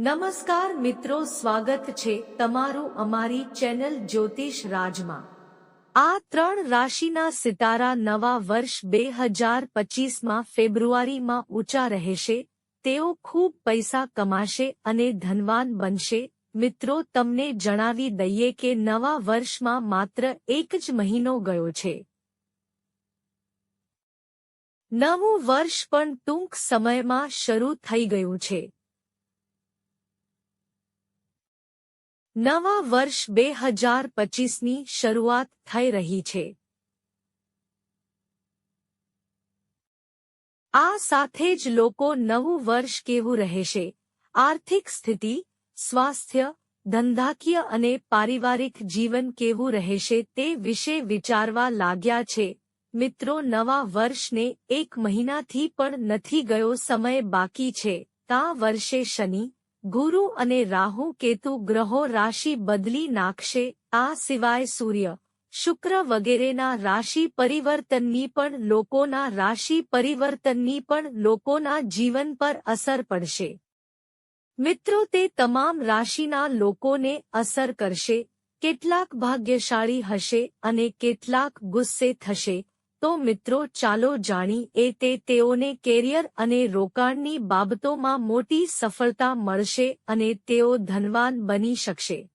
નમસ્કાર મિત્રો, સ્વાગત છે તમારું અમારી ચેનલ જ્યોતિષ રાજમાં. આ ત્રણ રાશિના સિતારા નવા વર્ષ બે હજાર પચીસમાં ફેબ્રુઆરીમાં ઊંચા રહેશે, તેઓ ખૂબ પૈસા કમાશે અને ધનવાન બનશે. મિત્રો, તમને જણાવી દઈએ કે નવા વર્ષમાં માત્ર એક જ મહિનો ગયો છે. નવું વર્ષ પણ ટૂંક સમયમાં શરૂ થઈ ગયું છે. નવા વર્ષ બે હજાર પચીસની શરૂઆત થઈ રહી છે. આ સાથે જ લોકો નવું વર્ષ કેવું રહેશે? આર્થિક સ્થિતિ, સ્વાસ્થ્ય, ધંધાકીય અને પારિવારિક જીવન કેવું રહેશે તે વિશે વિચારવા લાગ્યા છે. મિત્રો, નવા વર્ષને એક મહિનાથી પણ નથી ગયો સમય બાકી છે. તા વર્ષે શનિ ગુરુ અને રાહુ કેતુ ગ્રહો રાશિ બદલી નાખશે, આ સિવાય સૂર્ય, શુક્ર વગેરેના રાશિ પરિવર્તનની પણ લોકોના રાશિ પરિવર્તનની પણ લોકોના જીવન પર અસર પડશે. મિત્રો, તે તમામ રાશિના લોકોને અસર કરશે, કેટલાક ભાગ્યશાળી હશે અને કેટલાક ગુસ્સે થશે. તો મિત્રો, ચાલો જાણી એ તે તેઓને કેરિયર અને રોકાણની બાબતોમાં મોટી સફળતા મળશે અને તેઓ ધનવાન બની શકશે.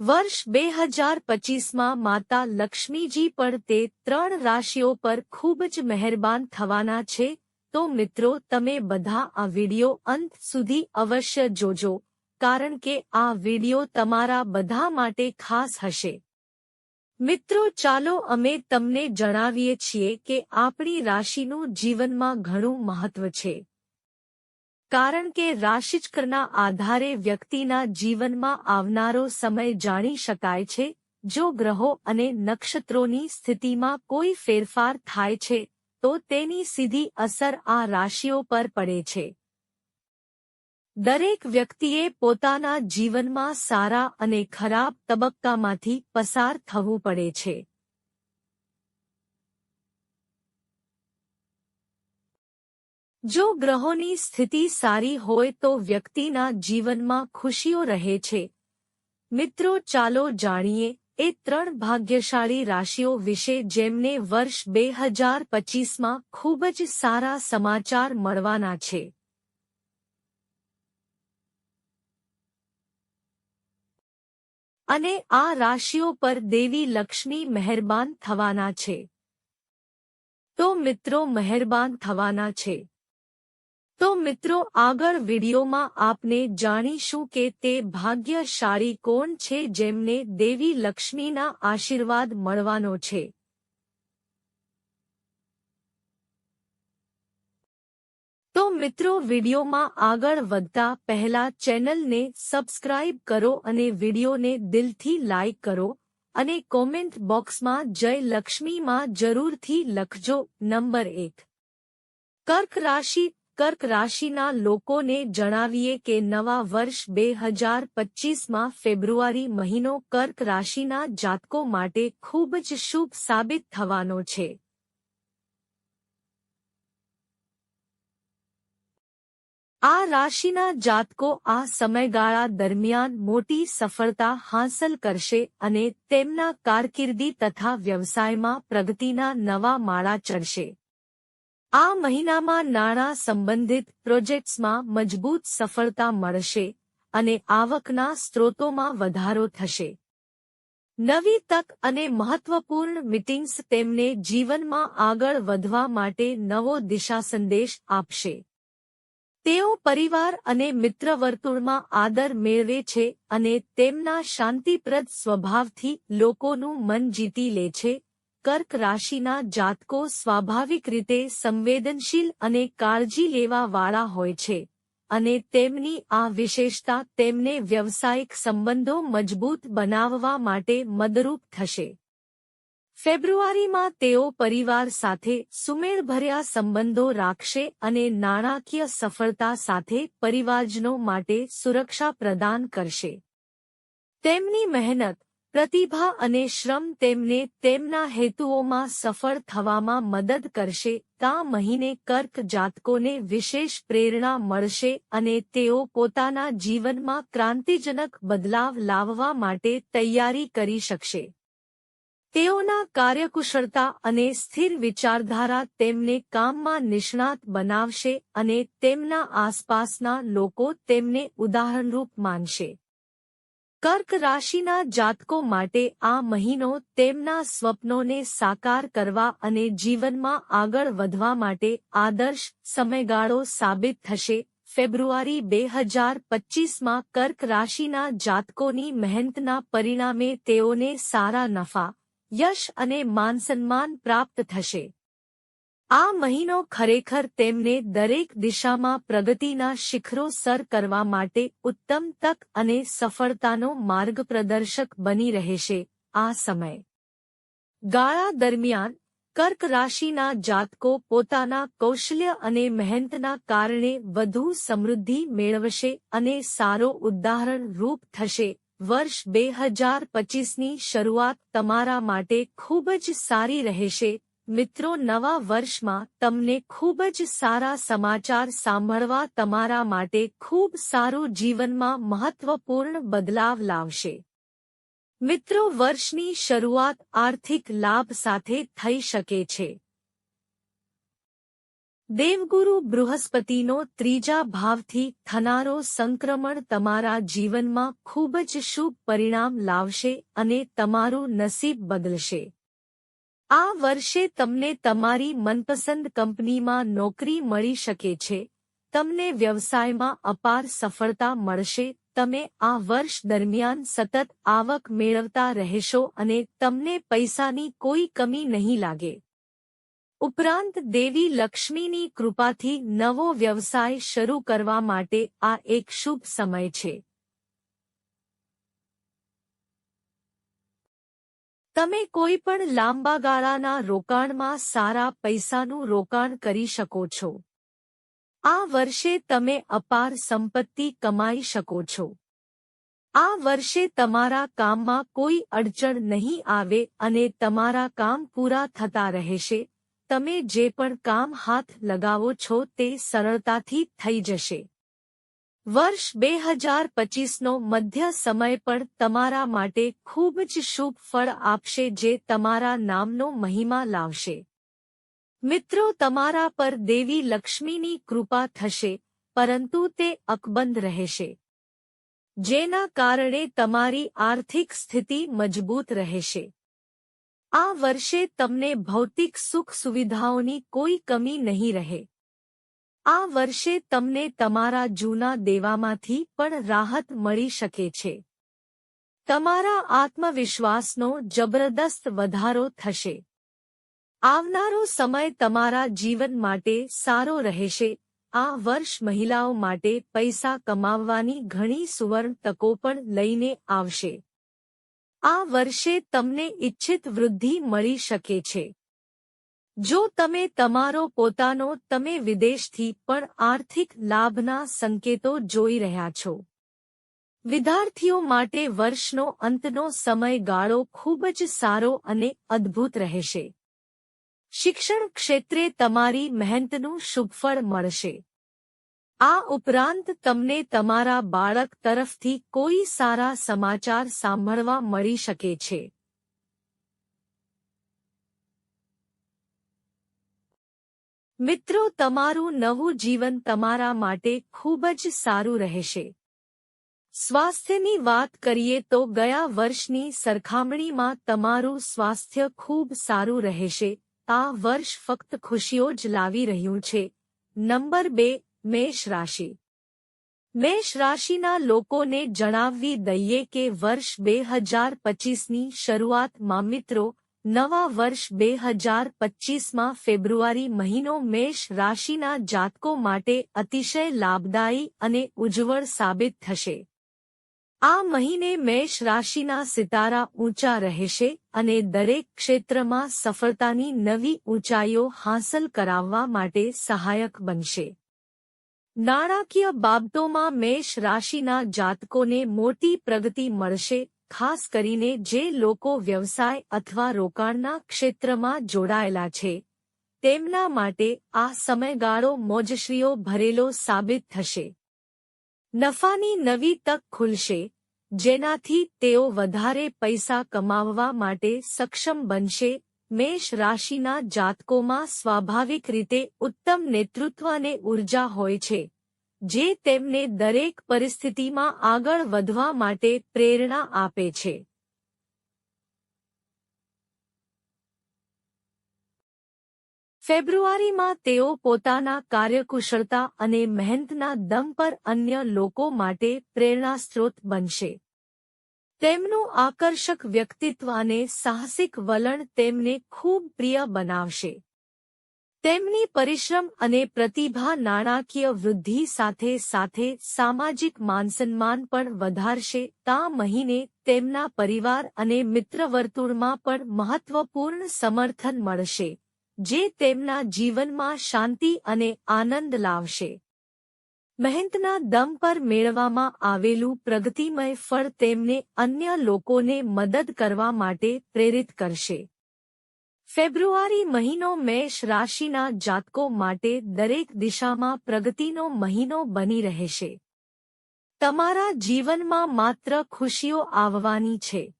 વર્ષ બે હજાર પચીસમાં માતા લક્ષ્મીજી પણ તે ત્રણ રાશિઓ પર ખૂબ જ મહેરબાન થવાના છે. તો મિત્રો, તમે બધા આ વિડિયો અંત સુધી અવશ્ય જોજો, કારણ કે આ વિડિયો તમારા બધા માટે ખાસ હશે. મિત્રો, ચાલો અમે તમને જણાવીએ છીએ કે આપણી રાશિનું જીવનમાં ઘણું મહત્વ છે. કારણ કે રાશિચક્રના આધારે વ્યક્તિના જીવનમાં આવનારો સમય જાણી શકાય છે, જો ગ્રહો અને નક્ષત્રોની સ્થિતિમાં કોઈ ફેરફાર થાય છે, તો તેની સીધી અસર આ રાશિઓ પર પડે છે. દરેક વ્યક્તિએ પોતાના જીવનમાં સારા અને ખરાબ તબક્કામાંથી પસાર થવું પડે છે. જો ગ્રહોની સ્થિતિ સારી હોય તો વ્યક્તિના જીવનમાં ખુશીઓ રહે છે. મિત્રો, ચાલો જાણીએ એ ત્રણ ભાગ્યશાળી રાશિઓ વિશે જેમને વર્ષ બે હજાર પચીસમાં ખૂબ જ સારા સમાચાર મળવાના છે. અને આ રાશિઓ પર દેવી લક્ષ્મી મહેરબાન થવાના છે. તો મિત્રો મહેરબાન થવાના છે. તો મિત્રો આગળ વિડીયોમાં આપને જાણીશું કે તે ભાગ્યશાળી કોણ છે જેમને દેવી લક્ષ્મીના આશીર્વાદ મળવાનો છે. તો મિત્રો વિડીયોમાં આગળ વધતા પહેલા ચેનલને સબસ્ક્રાઇબ કરો અને વિડીયોને દિલથી લાઇક કરો અને કોમેન્ટ બોક્સમાં જય લક્ષ્મીમાં જરૂરથી લખજો નંબર એક. કર્ક રાશિ, કર્ક રાશિના લોકોને જણાવીએ કે નવા વર્ષ બે હજાર પચીસમાં ફેબ્રુઆરી મહિનો કર્ક રાશિના જાતકો માટે ખૂબ જ શુભ સાબિત થવાનો છે. આ રાશિના જાતકો આ સમયગાળા દરમિયાન મોટી સફળતા હાંસલ કરશે અને તેમના કારકિર્દી તથા વ્યવસાયમાં પ્રગતિના નવા માળા ચડશે. આ મહિનામાં નાણાં સંબંધિત પ્રોજેક્ટ્સમાં મજબૂત સફળતા મળશે અને આવકના સ્ત્રોતોમાં વધારો થશે. નવી તક અને મહત્વપૂર્ણ મિટિંગ્સ તેમને જીવનમાં આગળ વધવા માટે નવો દિશા સંદેશ આપશે. તેઓ પરિવાર અને મિત્રવર્તુળમાં આદર મેળવે છે અને તેમના શાંતિપ્રદ સ્વભાવથી લોકોનું મન જીતી લે છે. કર્ક રાશિના જાતકો સ્વાભાવિક રીતે સંવેદનશીલ અને કાળજી લેવાવાળા હોય છે અને તેમની આ વિશેષતા તેમને વ્યવસાયિક સંબંધો મજબૂત બનાવવા માટે મદરૂપ થશે. ફેબ્રુઆરીમાં તેઓ પરિવાર સાથે સુમેળભર્યા સંબંધો રાખશે અને નાણાકીય સફળતા સાથે પરિવારજનો માટે સુરક્ષા પ્રદાન કરશે. તેમની મહેનત, પ્રતિભા અને શ્રમ તેમને તેમના હેતુઓમાં સફળ થવામાં મદદ કરશે. તા મહિને કર્ક જાતકોને વિશેષ પ્રેરણા મળશે અને તેઓ પોતાના જીવનમાં ક્રાંતિજનક બદલાવ લાવવા માટે તૈયારી કરી શકશે. તેઓના કાર્યકુશળતા અને સ્થિર વિચારધારા તેમને કામમાં નિષ્ણાત બનાવશે અને તેમના આસપાસના લોકો તેમને ઉદાહરણરૂપ માનશે. કર્ક રાશિના જાતકો માટે આ મહિનો તેમના સ્વપ્નોને સાકાર કરવા અને જીવનમાં આગળ વધવા માટે આદર્શ સમયગાળો સાબિત થશે. ફેબ્રુઆરી બે હજાર પચ્ચીસમાં કર્ક રાશિના જાતકોની મહેનતના પરિણામે તેઓને સારા નફા યશ અને માનસન્માન પ્રાપ્ત થશે. આ મહિનો ખરેખર તેમને દરેક દિશામાં પ્રગતિના શિખરો સર કરવા માટે ઉત્તમ તક અને સફળતાનો માર્ગપ્રદર્શક બની રહેશે આ સમય. ગાળા દરમિયાન કર્ક રાશિના જાતકો પોતાના કૌશલ્ય અને મહેનતના કારણે વધુ સમૃદ્ધિ મેળવશે અને સારો ઉદાહરણ રૂપ થશે. વર્ષ બે હજાર પચીસની શરૂઆત તમારા માટે ખૂબ જ સારી રહેશે. મિત્રો, નવા વર્ષમાં તમને ખૂબ જ સારા સમાચાર સાંભળવા તમારા માટે ખૂબ સારું જીવનમાં મહત્વપૂર્ણ બદલાવ લાવશે. મિત્રો, વર્ષની શરૂઆત આર્થિક લાભ સાથે થઈ શકે છે. દેવગુરુ બૃહસ્પતિનો ત્રીજા ભાવથી થનારો સંક્રમણ તમારા જીવનમાં ખૂબ જ શુભ પરિણામ લાવશે અને તમારું નસીબ બદલશે. આ વર્ષે તમને તમારી મનપસંદ કંપનીમાં નોકરી મળી શકે છે. તમને વ્યવસાયમાં અપાર સફળતા મળશે. તમે આ વર્ષ દરમિયાન સતત આવક મેળવતા રહેશો અને તમને પૈસાની કોઈ કમી નહીં લાગે. ઉપરાંત દેવી લક્ષ્મીની કૃપાથી નવો વ્યવસાય શરૂ કરવા માટે આ એક શુભ સમય છે. તમે કોઈ પણ લાંબા ગાળાના રોકાણમાં સારા પૈસાનું રોકાણ કરી શકો છો. આ વર્ષે તમે અપાર સંપત્તિ કમાઈ શકો છો. આ વર્ષે તમારા કામમાં કોઈ અડચણ નહીં આવે અને તમારા કામ પૂરા થતા રહેશે તમે જે પણ કામ હાથ લગાવો છો તે સરળતાથી થઈ જશે. વર્ષ બે હજાર પચીસનો મધ્ય સમય પણ તમારા માટે ખૂબ જ શુભ ફળ આપશે જે તમારા નામનો મહિમા લાવશે. મિત્રો, તમારા પર દેવી લક્ષ્મીની કૃપા થશે, પરંતુ તે અકબંધ રહેશે. જેના કારણે તમારી આર્થિક સ્થિતિ મજબૂત રહેશે. આ વર્ષે તમને ભૌતિક સુખ સુવિધાઓની કોઈ કમી નહીં રહે. આ વર્ષે તમને તમારા જૂના દેવામાંથી પણ રાહત મળી શકે છે. તમારા આત્મવિશ્વાસનો જબરદસ્ત વધારો થશે. આવનારો સમય તમારા જીવન માટે સારો રહેશે. આ વર્ષ મહિલાઓ માટે પૈસા કમાવવાની ઘણી સુવર્ણ તકો પણ લઈને આવશે. આ વર્ષે તમને ઇચ્છિત વૃદ્ધિ મળી શકે છે. જો તમે તમારો પોતાનો, તમે વિદેશથી પણ આર્થિક લાભના સંકેતો જોઈ રહ્યા છો. વિદ્યાર્થીઓ માટે વર્ષનો અંતનો સમયગાળો ખૂબ જ સારો અને અદ્ભુત રહેશે. શિક્ષણ ક્ષેત્રે તમારી મહેનતનું શુભફળ મળશે. આ ઉપરાંત તમને તમારા બાળક તરફથી કોઈ સારા સમાચાર સાંભળવા મળી શકે છે. મિત્રો, તમારું નવું જીવન તમારા માટે ખૂબ જ સારું રહેશે. સ્વાસ્થ્યની વાત કરીએ તો ગયા વર્ષની સરખામણીમાં તમારું સ્વાસ્થ્ય ખૂબ સારું રહેશે. આ વર્ષ ફક્ત ખુશીઓ જ લાવી રહ્યું છે. નંબર બે મેષ રાશિ. મેષ રાશિના લોકોને જણાવવી દઈએ કે વર્ષ બે હજાર પચીસની શરૂઆતમાં મિત્રો, નવા વર્ષ બે હજાર પચ્ચીસમાં ફેબ્રુઆરી મહિનો મેષ રાશિના જાતકો માટે અતિશય લાભદાયી અને ઉજ્જવળ સાબિત થશે. આ મહિને મેષ રાશિના સિતારા ઊંચા રહેશે અને દરેક ક્ષેત્રમાં સફળતાની નવી ઊંચાઈઓ હાંસલ કરાવવા માટે સહાયક બનશે. નાણાકીય બાબતોમાં મેષ રાશિના જાતકોને મોટી પ્રગતિ મળશે, ખાસ કરીને જે લોકો વ્યવસાય અથવા રોકાણના ક્ષેત્રમાં જોડાયેલા છે. તેમના માટે આ સમયગાળો મોજશ્રીઓ ભરેલો સાબિત થશે. નફાની નવી તક ખુલશે, જેનાથી તેઓ વધારે પૈસા કમાવવા માટે સક્ષમ બનશે મેષ રાશિના જાતકોમાં સ્વાભાવિક રીતે ઉત્તમ નેતૃત્વ અને ઊર્જા હોય છે, જે તેમને દરેક પરિસ્થિતિમાં આગળ વધવા માટે પ્રેરણા આપે છે. ફેબ્રુઆરીમાં તેઓ પોતાના કાર્યકુશળતા અને મહેનતના દમ પર અન્ય લોકો માટે પ્રેરણા સ્ત્રોત બનશે. તેમનું આકર્ષક વ્યક્તિત્વ અને સાહસિક વલણ તેમને ખૂબ પ્રિય બનાવશે. તેમની પરિશ્રમ અને પ્રતિભા નાણાકીય વૃદ્ધિ સાથે સાથે સામાજિક માનસન્માન પણ વધારશે. તા મહિને તેમના પરિવાર અને મિત્રવર્તુળમાં પણ મહત્વપૂર્ણ સમર્થન મળશે, જે તેમના જીવનમાં શાંતિ અને આનંદ લાવશે. મહેનતના દમ પર મેળવવામાં આવેલું પ્રગતિમય ફળ તેમને અન્ય લોકોને મદદ કરવા માટે પ્રેરિત કરશે. ફેબ્રુઆરી મહિનો મેષ રાશિના જાતકો માટે દરેક દિશામાં પ્રગતિનો મહિનો બની રહેશે. તમારા જીવનમાં માત્ર ખુશીઓ આવવાની છે.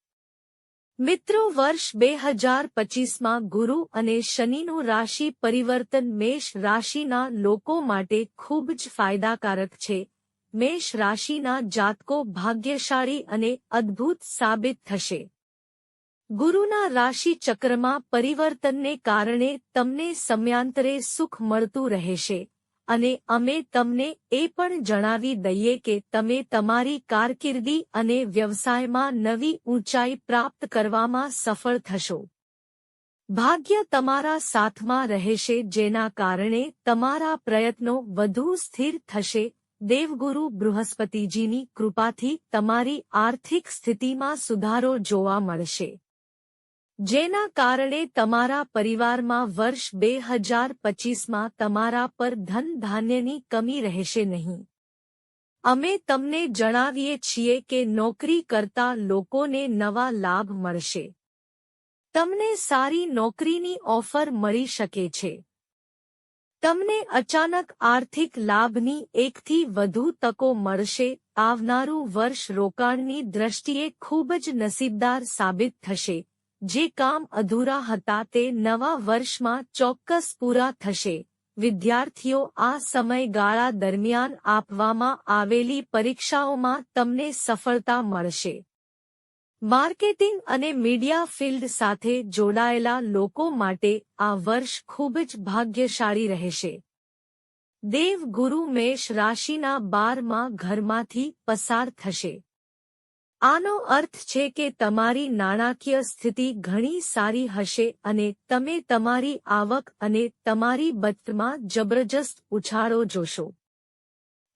મિત્રો, વર્ષ બે હજાર પચીસમાં ગુરુ અને શનિનું રાશિ પરિવર્તન મેષ રાશિના લોકો માટે ખૂબ જ ફાયદાકારક છે. મેષ રાશિના જાતકો ભાગ્યશાળી અને અદ્ભુત સાબિત થશે. ગુરુના રાશિ ચક્રમાં પરિવર્તનને કારણે તમને સમયાંતરે સુખ મળતું રહેશે. અને અમે તમને એ પણ જણાવી દઈએ કે તમે તમારી કારકિર્દી અને વ્યવસાયમાં નવી ઊંચાઈ પ્રાપ્ત કરવામાં સફળ થશો. ભાગ્ય તમારા સાથમાં રહેશે, જેના કારણે તમારા પ્રયત્નો વધુ સ્થિર થશે. દેવગુરુ બૃહસ્પતિજીની કૃપાથી તમારી આર્થિક સ્થિતિમાં સુધારો જોવા મળશે. જેના કારણે તમારા પરિવારમાં વર્ષ બે હજાર પચીસમાં તમારા પર ધન ધાન્યની કમી રહેશે નહીં. અમે તમને જણાવીએ છીએ કે નોકરી કરતા લોકોને નવા લાભ મળશે. તમને સારી નોકરીની ઓફર મળી શકે છે. તમને અચાનક આર્થિક લાભની એકથી વધુ તકો મળશે. આવનારું વર્ષ રોકાણની દ્રષ્ટિએ ખૂબ જ નસીબદાર સાબિત થશે. જે કામ અધૂરા હતા તે નવા વર્ષમાં ચોક્કસ પૂરા થશે. વિદ્યાર્થીઓ આ સમયગાળા દરમિયાન આપવામાં આવેલી પરીક્ષાઓમાં તમને સફળતા મળશે. માર્કેટિંગ અને મીડિયા ફિલ્ડ સાથે જોડાયેલા લોકો માટે આ વર્ષ ખૂબ જ ભાગ્યશાળી રહેશે. દેવ ગુરુ મેષ રાશિના બારમાં ઘરમાંથી પસાર થશે. આનો અર્થ છે કે તમારી નાણાકીય સ્થિતિ ઘણી સારી હશે અને તમે તમારી આવક અને તમારી બચતમાં જબરજસ્ત ઉછાળો જોશો.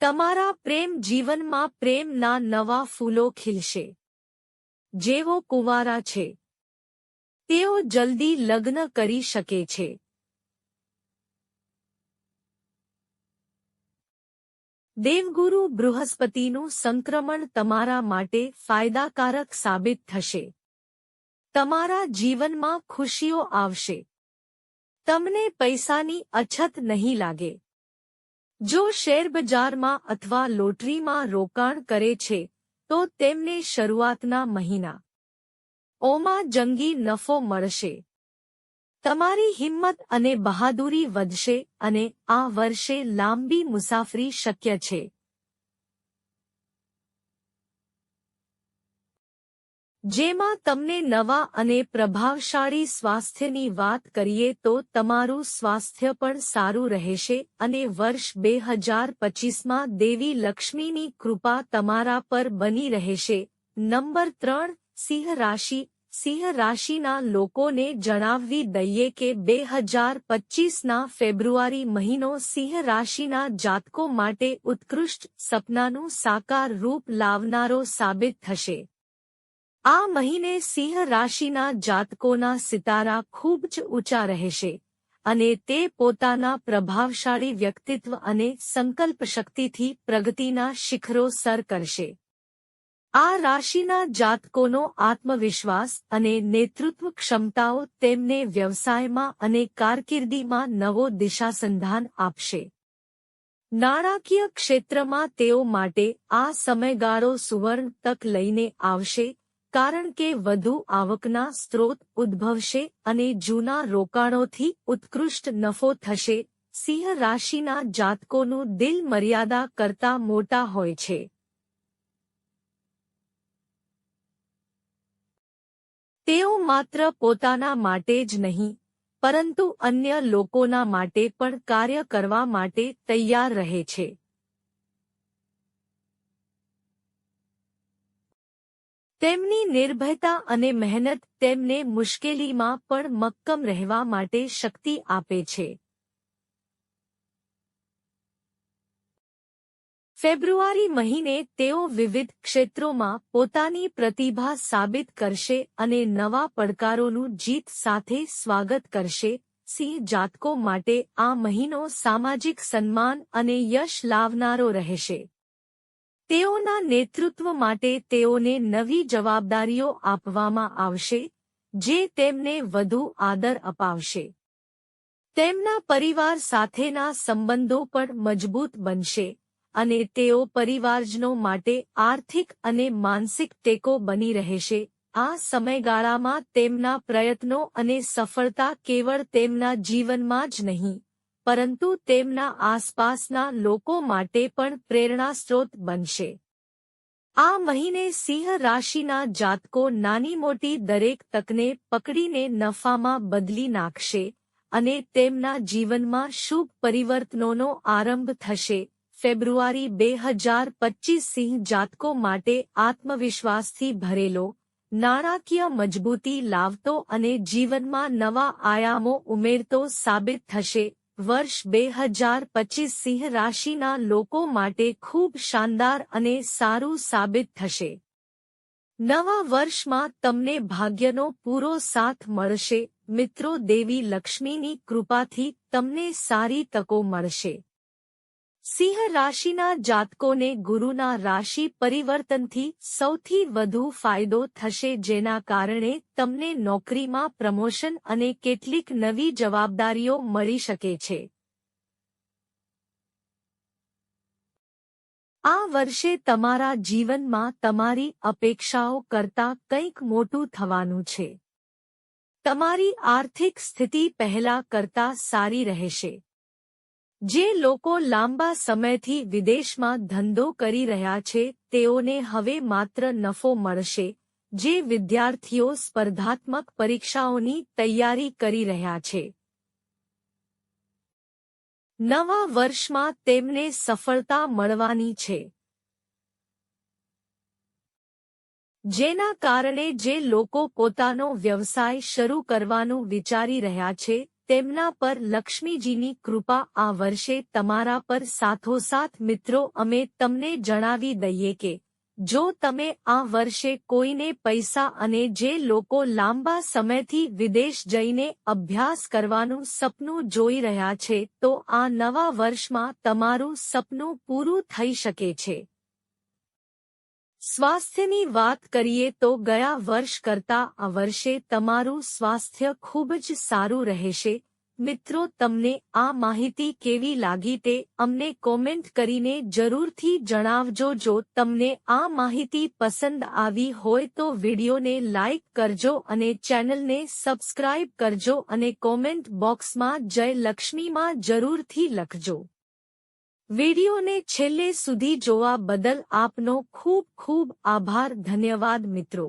તમારા પ્રેમ જીવનમાં પ્રેમના નવા ફૂલો ખીલશે. જેવો કુંવારા છે. તેઓ જલ્દી લગ્ન કરી શકે છે. દેવગુરુ બૃહસ્પતિનું સંક્રમણ તમારા માટે ફાયદાકારક સાબિત થશે. તમારા જીવનમાં ખુશીઓ આવશે. તમને પૈસાની અછત નહીં લાગે. જો શેરબજારમાં અથવા લોટરીમાં રોકાણ કરે છે, તો તેમને શરૂઆતના મહિના. ઓમાં જંગી નફો મળશે. તમારી હિંમત અને બહાદુરી વધશે અને આ વર્ષે લાંબી મુસાફરી શક્ય છે. જેમાં તમને નવા અને પ્રભાવશાળી સ્વાસ્થ્યની વાત કરીએ તો તમારું સ્વાસ્થ્ય પણ સારું રહેશે અને વર્ષ બે હજાર પચીસમાં દેવી લક્ષ્મીની કૃપા તમારા પર બની રહેશે. નંબર ત્રણ, સિંહ રાશિ સિંહ રાશિના લોકોને જણાવવી દઈએ કે બે હજાર પચીસના ફેબ્રુઆરી મહિનો સિંહ રાશિના જાતકો માટે ઉત્કૃષ્ટ સપનાનું સાકાર રૂપ લાવનારો સાબિત થશે. આ મહિને સિંહ રાશિના જાતકોના સિતારા ખૂબ જ ઊંચા રહેશે અને તે પોતાના પ્રભાવશાળી વ્યક્તિત્વ અને સંકલ્પ શક્તિથી પ્રગતિના શિખરો સર કરશે. આ રાશિના જાતકોનો આત્મવિશ્વાસ અને નેતૃત્વ ક્ષમતાઓ તેમને વ્યવસાયમાં અને કારકિર્દીમાં નવો દિશાસંધાન આપશે. નાણાકીય ક્ષેત્રમાં તેઓ માટે આ સમયગાળો સુવર્ણ તક લઈને આવશે, કારણ કે વધુ આવકના સ્ત્રોત ઉદ્ભવશે અને જૂના રોકાણોથી ઉત્કૃષ્ટ નફો થશે. સિંહ રાશિના જાતકોનું દિલ મર્યાદા કરતા મોટા હોય છે. તેઓ માત્ર પોતાના માટે જ નહીં, પરંતુ અન્ય લોકોના માટે પણ કાર્ય કરવા માટે તૈયાર રહે છે. તેમની નિર્ભયતા અને મહેનત તેમને મુશ્કેલીમાં પણ મક્કમ રહેવા માટે શક્તિ આપે છે. ફેબ્રુઆરી મહિને તેઓ વિવિધ ક્ષેત્રોમાં પોતાની પ્રતિભા સાબિત કરશે અને નવા પડકારોનું જીત સાથે સ્વાગત કરશે. સિંહ જાતકો માટે આ મહિનો સામાજિક સન્માન અને યશ લાવનારો રહેશે. તેઓના નેતૃત્વ માટે તેઓને નવી જવાબદારીઓ આપવામાં આવશે, જે તેમને વધુ આદર અપાવશે. તેમના પરિવાર સાથેના સંબંધો પણ મજબૂત બનશે. અને તેઓ પરિવારજનો માટે આર્થિક અને માનસિક ટેકો બની રહેશે. આ સમયગાળામાં તેમના પ્રયત્નો અને સફળતા કેવળ તેમના જીવનમાં જ નહીં, પરંતુ તેમના આસપાસના લોકો માટે પણ પ્રેરણાસ્ત્રોત બનશે. આ મહિને સિંહ રાશિના જાતકો નાની મોટી દરેક તકને પકડીને નફામાં બદલી નાખશે અને તેમના જીવનમાં શુભ પરિવર્તનોનો આરંભ થશે. ફેબ્રુઆરી બે હજાર પચીસ સિંહ જાતકો માટે આત્મવિશ્વાસથી ભરેલો, નાણાકીય મજબૂતી લાવતો અને જીવનમાં નવા આયામો ઉમેરતો સાબિત થશે. વર્ષ બે હજાર પચીસ સિંહ રાશિના લોકો માટે ખૂબ શાનદાર અને સારું સાબિત થશે. નવા વર્ષમાં તમને ભાગ્યનો પૂરો સાથ મળશે. મિત્રો દેવી લક્ષ્મીની કૃપાથી તમને સારી તકો મળશે. સિંહ રાશિના જાતકોને ગુરુના રાશિ પરિવર્તનથી સૌથી વધુ ફાયદો થશે જેના કારણે તમને નોકરીમાં પ્રમોશન અને કેટલીક નવી જવાબદારીઓ મળી શકે છે. આ વર્ષે તમારા જીવનમાં તમારી અપેક્ષાઓ કરતા કંઈક મોટું થવાનું છે. તમારી આર્થિક સ્થિતિ પહેલા કરતા સારી રહેશે. જે લોકો લાંબા સમયથી વિદેશમાં ધંધો કરી રહ્યા છે, તેઓને હવે માત્ર નફો મળશે, જે વિદ્યાર્થીઓ સ્પર્ધાત્મક પરીક્ષાઓની તૈયારી કરી રહ્યા છે. નવા વર્ષમાં તેમને સફળતા મળવાની છે. જેના કારણે જે લોકો પોતાનો વ્યવસાય શરૂ કરવાનું વિચારી રહ્યા છે તેમના પર લક્ષ્મીજીની કૃપા આ વર્ષે તમારા પર સાથોસાથ મિત્રો, અમે તમને જણાવી દઈએ કે, જો તમે આ વર્ષે કોઈને પૈસા અને જે લોકો લાંબા સમયથી વિદેશ જઈને અભ્યાસ કરવાનું સપનું જોઈ રહ્યા છે, તો આ નવા વર્ષમાં તમારું સપનું પૂરું થઈ શકે છે. સ્વાસ્થ્યની વાત કરીએ તો ગયા વર્ષ કરતાં આ વર્ષે તમારું સ્વાસ્થ્ય ખૂબ જ સારું રહેશે. મિત્રો, તમને આ માહિતી કેવી લાગી તે અમને કોમેન્ટ કરીને જરૂરથી જણાવજો. જો તમને આ માહિતી પસંદ આવી હોય તો વિડીયોને લાઇક કરજો અને ચેનલને સબસ્ક્રાઇબ કરજો અને કોમેન્ટ બોક્સમાં જય લક્ષ્મીમાં જરૂરથી લખજો. વિડિયોને છેલ્લે સુધી જોવા બદલ આપનો ખૂબ ખૂબ આભાર ધન્યવાદ મિત્રો.